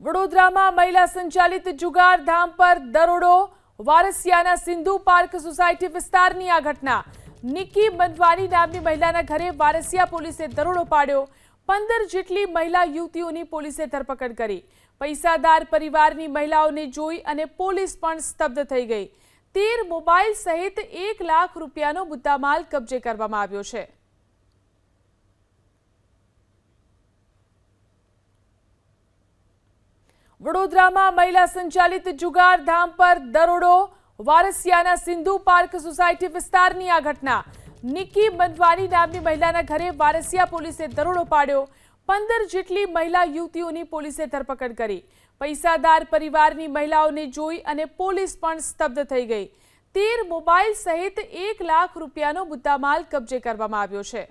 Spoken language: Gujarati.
વડોદરામાં મહિલા સંચાલિત જુગાર ધામ પર દરોડો, વારસિયાના સિંધુ પાર્ક સોસાયટી વિસ્તારની આ ઘટના. નિકી બંધવાની નામની મહિલાના ઘરે વારસિયા પોલીસે દરોડો પાડ્યો. પંદર જેટલી મહિલા યુવતીઓની પોલીસે ધરપકડ કરી. પૈસાદાર પરિવારની મહિલાઓને જોઈ અને પોલીસ પણ સ્તબ્ધ થઈ ગઈ. તેર મોબાઈલ સહિત એક લાખ રૂપિયાનો મુદ્દામાલ કબજે કરવામાં આવ્યો છે. વડોદરામાં મહિલા સંચાલિત જુગાર ધામ પર દરોડો, વારસિયાના સિંધુ પાર્ક સોસાયટી વિસ્તારની આ ઘટના. નિકી બંધવાની નામની મહિલાના ઘરે વારસિયા પોલીસે દરોડો પાડ્યો. પંદર જેટલી મહિલા યુવતીઓની પોલીસે ધરપકડ કરી. પૈસાદાર પરિવારની મહિલાઓને જોઈ અને પોલીસ પણ સ્તબ્ધ થઈ ગઈ. તેર મોબાઈલ સહિત એક લાખ રૂપિયાનો મુદ્દામાલ કબજે કરવામાં આવ્યો છે.